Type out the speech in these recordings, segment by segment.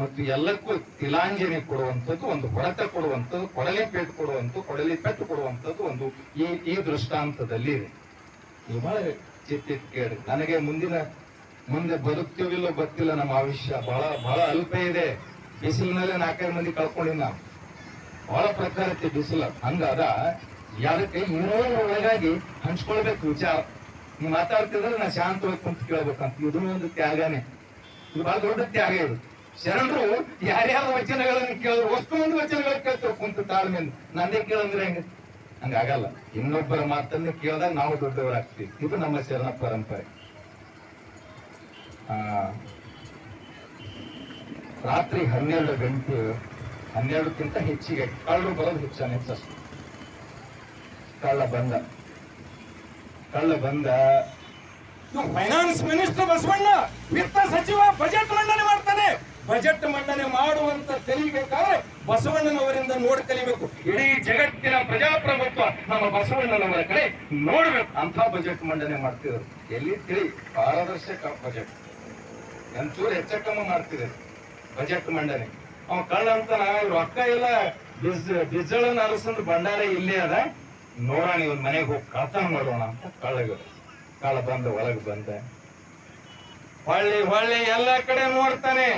ಮತ್ತು ಎಲ್ಲಕ್ಕೂ ತಿಲಾಂಜಲಿ ಕೊಡುವಂಥದ್ದು ಒಂದು ಹೊಡೆತ ಕೊಡುವಂಥದ್ದು, ಕೊಡಲಿ ಪೇಟ್ ಕೊಡುವಂಥದ್ದು, ಕೊಡಲಿ ಪೆಟ್ಟು ಕೊಡುವಂಥದ್ದು ಒಂದು ಈ ಈ ದೃಷ್ಟಾಂತದಲ್ಲಿ ಇದೆ. ಇದು ಬಹಳ ಚಿತ್ತಿತ್ ಕೇಳಿ ನನಗೆ ಮುಂದಿನ, ಮುಂದೆ ಬದುಕ್ತೀವಿಲ್ಲೋ ಗೊತ್ತಿಲ್ಲ, ನಮ್ಮ ಆವಿಷ್ಯ ಬಹಳ ಬಹಳ ಅಲ್ಪ ಇದೆ. ಬಿಸಿಲಿನಲ್ಲೇ ನಾಲ್ಕೈದು ಮಂದಿ ಕಳ್ಕೊಂಡಿನಿ ನಾವು. ಬಹಳ ಪ್ರಕಾರ ಬಿಸಿಲು. ಹಂಗಾದ ಯಾರಕ್ಕೆ ಇನ್ನೂ ಒಳಗಾಗಿ ಹಂಚ್ಕೊಳ್ಬೇಕು ವಿಚಾರ. ನೀವು ಮಾತಾಡ್ತಿದ್ರೆ ನಾ ಶಾಂತವಾಗಿ ಕುಂತು ಕೇಳ್ಬೇಕಂತ. ಇದು ಒಂದು ತ್ಯಾಗನೇ. ಇದು ಬಹಳ ದೊಡ್ಡ ತ್ಯಾಗ ಇದು. ಶರಣರು ಯಾರ್ಯಾರ ವಚನಗಳನ್ನು ಕೇಳಿದ್ರು ಅಷ್ಟು ಮಂದಿ ವಚನಗಳು ಕೇಳ್ತೇವೆ ಕುಂತು ತಾಳ್ಮೆ ನಂದೇ ಕೇಳಂದ್ರೆ ಹೆಂಗ? ಹಂಗಾಗಲ್ಲ ಇನ್ನೊಬ್ಬರ ಮಾತನ್ನು ಕೇಳಿದಾಗ ನಾವು ದೊಡ್ಡವರಾಗ್ತೀವಿ. ಇದು ನಮ್ಮ ಶರಣ ಪರಂಪರೆ. ಆ, ರಾತ್ರಿ ಹನ್ನೆರಡು ಗಂಟೆ, ಹನ್ನೆರಡಕ್ಕಿಂತ ಹೆಚ್ಚಿಗೆ ಕಳ್ಳರು ಬರೋದು ಹೆಚ್ಚಾನೆ ಹೆಚ್ಚಷ್ಟು ಕಳ್ಳ ಬಂದ. ಕಳ್ಳ ಬಂದ. ಫೈನಾನ್ಸ್ ಮಿನಿಸ್ಟರ್ ಬಸವಣ್ಣ, ವಿತ್ತ ಸಚಿವ ಬಜೆಟ್ ಮಂಡನೆ ಮಾಡ್ತಾನೆ. ಬಜೆಟ್ ಮಂಡನೆ ಮಾಡುವಂತ ಕಲಿಬೇಕಾದ್ರೆ ಬಸವಣ್ಣನವರಿಂದ ನೋಡಿ ಕಲಿಬೇಕು. ಇಡೀ ಜಗತ್ತಿನ ಪ್ರಜಾಪ್ರಭುತ್ವ ನಮ್ಮ ಬಸವಣ್ಣನವರ ಕಡೆ ನೋಡ್ಬೇಕು. ಅಂತ ಬಜೆಟ್ ಮಂಡನೆ ಮಾಡ್ತಿದ್ರು. ಎಲ್ಲಿ ತಿಳಿ? ಪಾರದರ್ಶಕ ಬಜೆಟ್. ಎಂಚೂರು ಹೆಚ್ಚಕಮ್ಮ ಮಾಡ್ತಿದ್ರು ಬಜೆಟ್ ಮಂಡನೆ. ಅವ ಕಳ್ಳ ಅಂತ ರೊಕ್ಕ ಎಲ್ಲ ಬಿಜ್ಜಳನ್ನ ಅರಸಂದು ಭಂಡಾರ ಇಲ್ಲೇ ಅದ. ನೋಡೋಣ ಇವ್ರ ಮನೆಗೆ ಹೋಗಿ ಕಳ್ತನ ಮಾಡೋಣ ಅಂತ ಕಳ್ಳಗಳು ಕಳ್ಳ ಬಂದ ಒಳಗೆ ಬಂದ. ಹೊಳ್ಳಿ ಹೊಳ್ಳಿ ಎಲ್ಲ ಕಡೆ ನೋಡ್ತಾನೆ.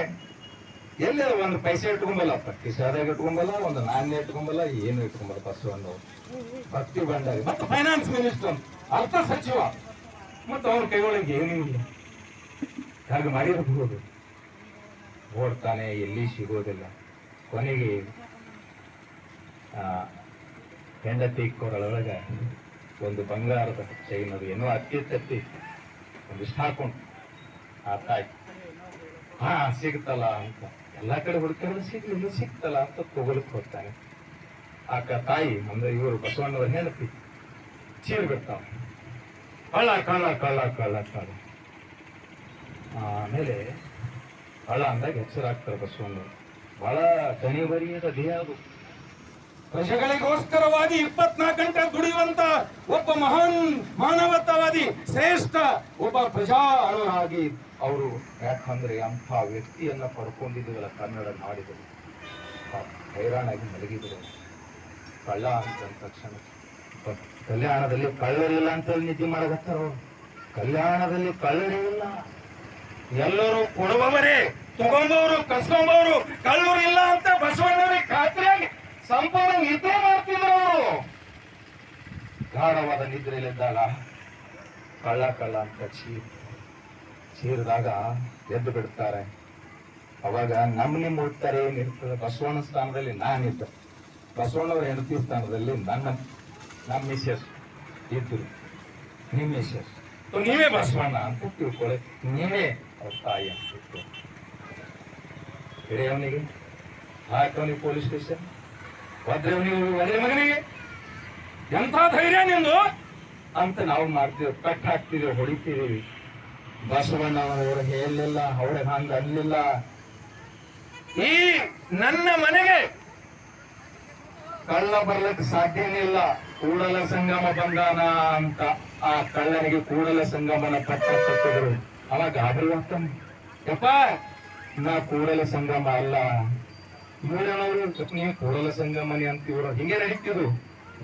ಎಲ್ಲಿ ಒಂದು ಪೈಸೆ ಇಟ್ಕೊಂಬಲ್ಲಪ್ಪ ಕಿಸಾದಾಗ ಇಟ್ಕೊಂಬಲ್ಲ, ಒಂದು ನಾಣ್ಯ ಇಟ್ಕೊಂಬಲ್ಲ, ಏನು ಇಟ್ಕೊಂಬಲ್ಲ ಬಸವಣ್ಣವ್ರು ಭಕ್ತಿ ಬಂದಾಗ ಮತ್ತೆ ಫೈನಾನ್ಸ್ ಮಿನಿಸ್ಟರ್ ಅರ್ಥ ಸಚಿವ. ಮತ್ತೆ ಅವ್ರ ಕೈಗೊಳಗೆ ಏನೂ ಇಲ್ಲ. ಹಾಗೆ ಮಾಡಿರಬಹುದು ಓಡ್ತಾನೆ, ಎಲ್ಲಿ ಸಿಗೋದಿಲ್ಲ. ಕೊನೆಗೆ ಹೆಂಡತಿ ಕೊರಳೊಳಗ ಒಂದು ಬಂಗಾರದ ಚೈನ್ ಅದು ಏನೋ ಅತ್ಯತ್ತಿ ಒಂದಿಷ್ಟು ಹಾಕೊಂಡು ಆ ತಾಯಿ ಹಾ ಸಿಗುತ್ತಲ್ಲ ಅಂತ. ಎಲ್ಲಾ ಕಡೆ ಹುಡುಕಿದ್ರೆ ಸಿಗ್ಲಿಲ್ಲ ಸಿಕ್ತಲ್ಲ ಅಂತ ತಗೊಳಕ್ ಹೋಗ್ತಾರೆ. ಆಕ ತಾಯಿ, ಅಂದ್ರೆ ಇವರು ಬಸವಣ್ಣವ್ರ ಹೆಂಡತಿ ಚೀರ್ ಬಿಡ್ತಾವ ಕಳ್ಳ ಕಳ ಕಳ ಕಳ ಕಳ ಆಮೇಲೆ ಕಳ್ಳ ಅಂದಾಗ ಎಚ್ಚರಾಗ್ತಾರೆ ಬಸವಣ್ಣವ್ರು. ಬಹಳ ಕಣಿವರಿಯದ ದೇಹ ಅದು. ಪ್ರಜೆಗಳಿಗೋಸ್ಕರವಾಗಿ ಇಪ್ಪತ್ನಾಲ್ಕು ಗಂಟೆ ದುಡಿಯುವಂತ ಒಬ್ಬ ಮಹಾನ್ ಮಾನವತಾವಾದಿ ಶ್ರೇಷ್ಠ ಒಬ್ಬ ಪ್ರಜಾ ಅನುರಾಗಿ ಅವರು ಯಾಕಂದ್ರೆ ಅಂಥ ವ್ಯಕ್ತಿಯನ್ನ ಪಡ್ಕೊಂಡಿದ್ದೀವಲ್ಲ ಕನ್ನಡ ನಾಡಿದರು ಹೈರಾಣಾಗಿ ಮಲಗಿದ್ರು ಕಳ್ಳ ಅಂತ ತಕ್ಷಣ. ಕಲ್ಯಾಣದಲ್ಲಿ ಕಳ್ಳರಿಲ್ಲ ಅಂತ ನಿದ್ದೆ ಮಾಡಕತ್ತಾರ ಅವ್ರು. ಕಲ್ಯಾಣದಲ್ಲಿ ಕಳ್ಳರಿಲ್ಲ ಎಲ್ಲರೂ ಕೊಡುವವರೇ ತಗೊಂಬವರು ಕಸ್ಕೊಂಬವರು ಕಳ್ಳರು ಇಲ್ಲ ಅಂತ ಬಸವಣ್ಣವರಿಗೆ ಖಾತ್ರಿಯಾಗಿ ಸಂಪೂರ್ಣ ನಿದ್ರೆ ಮಾಡ್ತಿದ್ರು ಅವರು. ಗಾಢವಾದ ನಿದ್ರೆಯಲ್ಲಿದ್ದಾಗ ಕಳ್ಳ ಕಳ್ಳ ಅಂತ ಚೀರ್ ಚೀರಿದಾಗ ಎದ್ದು ಬಿಡ್ತಾರೆ. ಅವಾಗ ನಮ್ಮ ನಿಮ್ಮ ಉಳ್ತಾರೆ ಏನಿರ್ತದೆ? ಬಸವಣ್ಣ ಸ್ಥಾನದಲ್ಲಿ ನಾನಿದ್ದೆ ಬಸವಣ್ಣವರ ಹೆಂಡತಿ ಸ್ಥಾನದಲ್ಲಿ ನನ್ನ ನಮ್ಮ ಮಿಸ್ಸಸ್ ಇದ್ರು. ನಿಮ್ಮ ಮಿಸ್ಸಸ್. ನೀವೇ ಬಸವಣ್ಣ ಅಂತ. ತಿಳ್ಕೊಳ್ಳಿ ನೀವೇ ಅವ್ರ ತಾಯಿ ಅಂತ ತಿಳ್ಕೊಳ್ಳಿ ಅವನಿಗೆ ಹಾಕವನಿಗೆ ಪೊಲೀಸ್ ಸ್ಟೇಷನ್? ಒದ್ರೆ ಮಗನಿಗೆ ಎಂಥ ಧೈರ್ಯ ನಿಂದು? ಅಂತ ನಾವು ಮಾಡ್ತೀವಿ, ಕಟ್ ಹಾಕ್ತೀವಿ, ಹೊಡಿತೀವಿ. ಬಸವಣ್ಣನವರು ಹೇಳಲಿಲ್ಲ ಅವ್ರಿಗೆ ಹಂಗ ಅನ್ಲಿಲ್ಲ ಈ ನನ್ನ ಮನೆಗೆ ಕಳ್ಳ ಬರ್ಲಿಕ್ಕೆ ಸಾಧ್ಯನೇ ಇಲ್ಲ ಕೂಡಲ ಸಂಗಮ ಬಂದಾನ ಅಂತ ಆ ಕಳ್ಳನಿಗೆ ಕೂಡಲ ಸಂಗಮನ ಪಟ್ಟ ಕಟ್ಟಿದ್ರು. ಅವ ಗಾಬರಿ ಹೋಗ್ತಾನೆ ಯಪ್ಪ, ನಾ ಕೂಡಲ ಸಂಗಮ ಅಲ್ಲ. ಇವರನವರು ನೀವು ಕೂಡಲ ಸಂಗಮನಿ ಅಂತ ಇವರು ಹಿಂಗೆ ನಡೀತಿದ್ರು.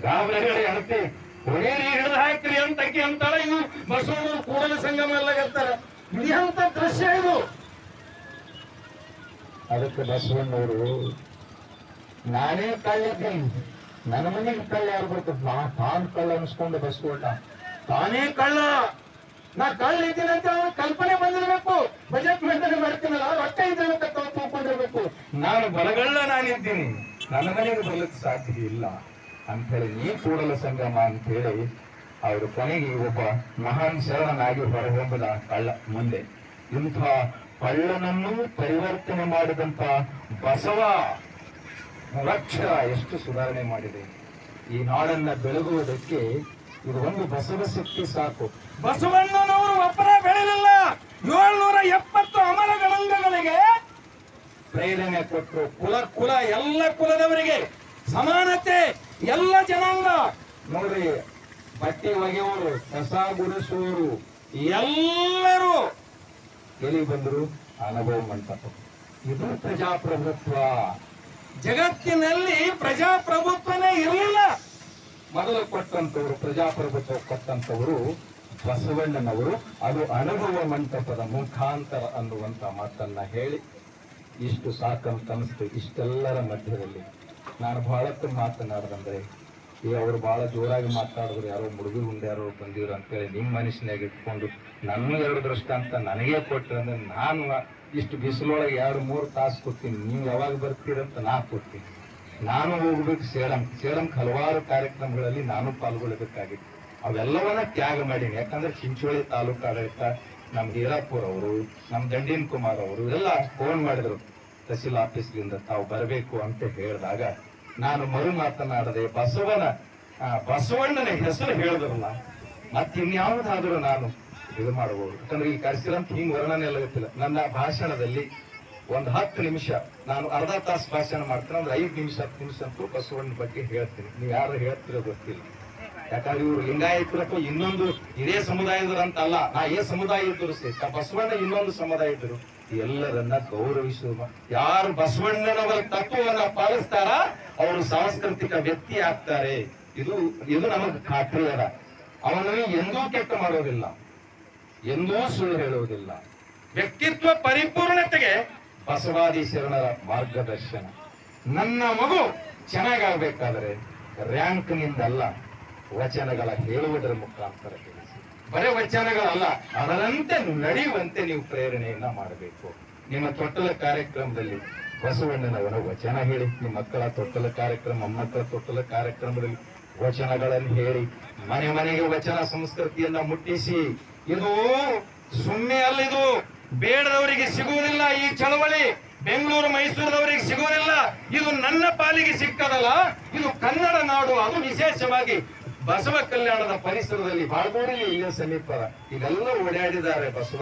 ಗಾಬರಿ ಹೆಣತಿ ಕೊನೆಯಲ್ಲಿ ಹಿಡಿದು ಹಾಕ್ರಿ ಅಂತ ಅಕ್ಕಿ ಅಂತಾಳ ಇವು ಬಸವಣ್ಣರು ಕೂಡಲ ಸಂಗಮ ಎಲ್ಲ ಗೆಲ್ತಾರ ಅಂತ ದೃಶ್ಯ ಇದು. ಅದಕ್ಕೆ ಬಸವಣ್ಣವರು, ನಾನೇ ಕಳ್ಳಿದ್ದೀನಿ ನನ್ನ ಮನೆಗೆ ಕಳ್ಳ ಯಾರು ಬರ್ತದೆ? ನಾ, ತಾನು ಕಳ್ಳ ಅನ್ಸ್ಕೊಂಡು ಬಸವಣ್ಣ. ತಾನೇ ಕಳ್ಳ. ನಾ ಕಳ್ಳ ಇದ್ದೀನಿ ಅಂತ ಕಲ್ಪನೆ ಬಂದಿರಬೇಕು. ಬಜೆಟ್ ಮಂಡನೆ ಮಾಡ್ತೀನಲ್ಲ, ರೊಕ್ಕ ಇದೆ ತಾವು ನಾನು ಬಲಗಳ್ಳ ನಾನಿದ್ದೀನಿ. ನನ್ನ ಮನೆಗೆ ಬರ್ಲಿಕ್ಕೆ ಸಾಧ್ಯ ಇಲ್ಲ. ಅಂತ ಹೇಳಿ ಈ ಕೂಡಲ ಸಂಗಮ ಅಂತ ಹೇಳಿ ಅವರು ಕೊನೆಗೆ ಒಬ್ಬ ಮಹಾನ್ ಶರಣನಾಗಿ ಹೊರಹೊಮ್ಮದ ಕಳ್ಳ ಮುಂದೆ. ಇಂಥ ಕಳ್ಳನನ್ನು ಪರಿವರ್ತನೆ ಮಾಡಿದಂತ ಬಸವ ಅಕ್ಷರ ಎಷ್ಟು ಸುಧಾರಣೆ ಮಾಡಿದೆ. ಈ ನಾಡನ್ನ ಬೆಳಗುವುದಕ್ಕೆ ಇದು ಒಂದು ಬಸವ ಶಕ್ತಿ ಸಾಕು. ಬಸವಣ್ಣನವರು ಒಬ್ಬರೇ ಬೆಳೆಯಲಿಲ್ಲ ಏಳ್ನೂರ ಎಪ್ಪತ್ತು ಅಮರ ಗಣಂಗಗಳಿಗೆ ಪ್ರೇರಣೆ ಕೊಟ್ಟರು. ಕುಲ ಕುಲ, ಎಲ್ಲ ಕುಲದವರಿಗೆ ಸಮಾನತೆ, ಎಲ್ಲ ಜನಾಂಗ. ನೋಡ್ರಿ, ಬಟ್ಟೆ ಒಗೆಯವರು ಕಸ ಗುಡಿಸುವವರು ಎಲ್ಲರೂ ಎಲ್ಲಿ ಬಂದರು? ಅನುಭವ ಮಂಟಪ. ಇದು ಪ್ರಜಾಪ್ರಭುತ್ವ. ಜಗತ್ತಿನಲ್ಲಿ ಪ್ರಜಾಪ್ರಭುತ್ವನೇ ಇರಲಿಲ್ಲ. ಮೊದಲು ಕೊಟ್ಟಂತವರು ಪ್ರಜಾಪ್ರಭುತ್ವ ಕೊಟ್ಟಂತವರು ಬಸವಣ್ಣನವರು. ಅದು ಅನುಭವ ಮಂಟಪದ ಮುಖಾಂತರ ಅನ್ನುವಂತ ಮಾತನ್ನ ಹೇಳಿ ಇಷ್ಟು ಸಾಕಂತ ಅನಿಸ್ತು ಇಷ್ಟೆಲ್ಲರ ಮಧ್ಯದಲ್ಲಿ. ನಾನು ಬಹಳಷ್ಟು ಮಾತನಾಡದಂದ್ರೆ ಈ ಅವರು ಬಹಳ ಜೋರಾಗಿ ಮಾತಾಡಿದ್ರು, ಯಾರೋ ಮುಡುಗಿ ಯಾರೋ ಬಂದಿದ್ರು ಅಂತೇಳಿ ನಿಮ್ಮ ಮನಸ್ಸಿನಾಗ ಇಟ್ಕೊಂಡು ನನ್ನ ಎರಡು ದೃಷ್ಟಾಂತ ನನಗೆ ಕೊಟ್ಟರೆ ಅಂದ್ರೆ ನಾನು ಇಷ್ಟು ಬಿಸಿಲೊಳಗೆ ಎರಡು, ಮೂರು ತಾಸು ಕೊಡ್ತೀನಿ ನೀವು ಯಾವಾಗ ಬರ್ತೀರಂತ ನಾ ಕೊಡ್ತೀನಿ ನಾನು ಹೋಗ್ಬೇಕು ಸೇಡಂ ಸೇಡಂ ಹಲವಾರು ಕಾರ್ಯಕ್ರಮಗಳಲ್ಲಿ ನಾನು ಪಾಲ್ಗೊಳ್ಳಬೇಕಾಗಿತ್ತು. ಅವೆಲ್ಲವನ್ನ ತ್ಯಾಗ ಮಾಡೀನಿ. ಯಾಕಂದ್ರೆ ಚಿಂಚೋಳಿ ತಾಲೂಕು ಆಡಳಿತ ನಮ್ ಹೀರಾಪುರ್ ಅವರು ನಮ್ಮ ದಂಡಿನ್ ಕುಮಾರ್ ಅವರು ಎಲ್ಲ ಫೋನ್ ಮಾಡಿದ್ರು, ತಹಸೀಲ್ ಆಫೀಸ್ನಿಂದ ತಾವು ಬರಬೇಕು ಅಂತ ಹೇಳಿದಾಗ ನಾನು ಮರು ಮಾತನಾಡದೆ ಬಸವನ ಬಸವಣ್ಣನ ಹೆಸರು ಹೇಳಿದ್ರಲ್ಲ ಮತ್ತೆ ಇನ್ಯಾವುದಾದ್ರೂ ನಾನು ಇದು ಮಾಡಬಹುದು. ಯಾಕಂದ್ರೆ ಈ ಕಾರ್ಯಕ್ರಮ ಹಿಂಗ್ ವರ್ಣನೆ ಎಲ್ಲ ಗೊತ್ತಿಲ್ಲ. ನನ್ನ ಭಾಷಣದಲ್ಲಿ ಒಂದು ಹತ್ತು ನಿಮಿಷ, ನಾನು ಅರ್ಧ ತಾಸು ಭಾಷಣ ಮಾಡ್ತೇನೆ ಅಂದ್ರೆ ಐದು ನಿಮಿಷ, ಹತ್ತು ನಿಮಿಷ ಅಂತೂ ಬಸವಣ್ಣ ಬಗ್ಗೆ ಹೇಳ್ತೀನಿ. ನೀವು ಯಾರು ಹೇಳ್ತಿರೋ ಗೊತ್ತಿಲ್ಲ. ಯಾಕಂದ್ರೆ ಇವರು ಲಿಂಗಾಯತರಪ್ಪ ಇನ್ನೊಂದು ಇದೇ ಅಲ್ಲ ನಾ ಏ ಸಮುದಾಯ ಇದ್ದರು ಬಸವಣ್ಣ ಇನ್ನೊಂದು ಸಮುದಾಯ ಇದ್ದರು. ಎಲ್ಲರನ್ನ ಗೌರವಿಸುವ ಯಾರು ಬಸವಣ್ಣನವರ ತತ್ವವನ್ನ ಪಾಲಿಸ್ತಾರ ಅವರು ಸಾಂಸ್ಕೃತಿಕ ವ್ಯಕ್ತಿ ಆಗ್ತಾರೆ. ಇದು ಇದು ನಮಗೆ ಖಾತ್ರಿ ಅದ ಅವನನ್ನು ಎಂದೂ ಕೆಟ್ಟ ಮಾಡೋದಿಲ್ಲ. ಎಂದೂ ಸುಳ್ಳು ಹೇಳುವುದಿಲ್ಲ. ವ್ಯಕ್ತಿತ್ವ ಪರಿಪೂರ್ಣತೆಗೆ ಬಸವಾದಿ ಶರಣರ ಮಾರ್ಗದರ್ಶನ. ನನ್ನ ಮಗು ಚೆನ್ನಾಗಾಗಬೇಕಾದ್ರೆ ರ್ಯಾಂಕ್ ನಿಂದಲ್ಲ. ವಚನಗಳ ಹೇಳುವುದರ ಮುಖಾಂತರ ತಿಳಿಸಿ. ಬರೇ ವಚನಗಳಲ್ಲ, ಅದರಂತೆ ನಡೆಯುವಂತೆ ನೀವು ಪ್ರೇರಣೆಯನ್ನ ಮಾಡಬೇಕು. ನಿಮ್ಮ ತೊಟ್ಟಲ ಕಾರ್ಯಕ್ರಮದಲ್ಲಿ ಬಸವಣ್ಣನವರ ವಚನ ಹೇಳಿ, ನಿಮ್ಮ ಮಕ್ಕಳ ತೊಟ್ಟಲ ಕಾರ್ಯಕ್ರಮ ಮಕ್ಕಳ ತೊಟ್ಟಲ ಕಾರ್ಯಕ್ರಮದಲ್ಲಿ ವಚನಗಳನ್ನು ಹೇಳಿ, ಮನೆ ಮನೆಗೆ ವಚನ ಸಂಸ್ಕೃತಿಯನ್ನ ಮುಟ್ಟಿಸಿ. ಇದು ಸುಮ್ಮನೆ ಅಲ್ಲ, ಇದು ಬೇಡದವರಿಗೆ ಸಿಗುವುದಿಲ್ಲ, ಈ ಚಳವಳಿ ಬೆಂಗಳೂರು, ಮೈಸೂರದವರಿಗೆ ಸಿಗುವುದಿಲ್ಲ. ಇದು ನನ್ನ ಪಾಲಿಗೆ ಸಿಕ್ಕದಲ್ಲ, ಇದು ಕನ್ನಡ ನಾಡು, ಅದು ವಿಶೇಷವಾಗಿ ಬಸವ ಕಲ್ಯಾಣದ ಪರಿಸರದಲ್ಲಿ ಬಾಳ್ಗೋಡಿಲಿ ಇಲ್ಲೇ ಸಮೀಪ ಇದೆಲ್ಲ ಓಡಾಡಿದ್ದಾರೆ ಬಸವ.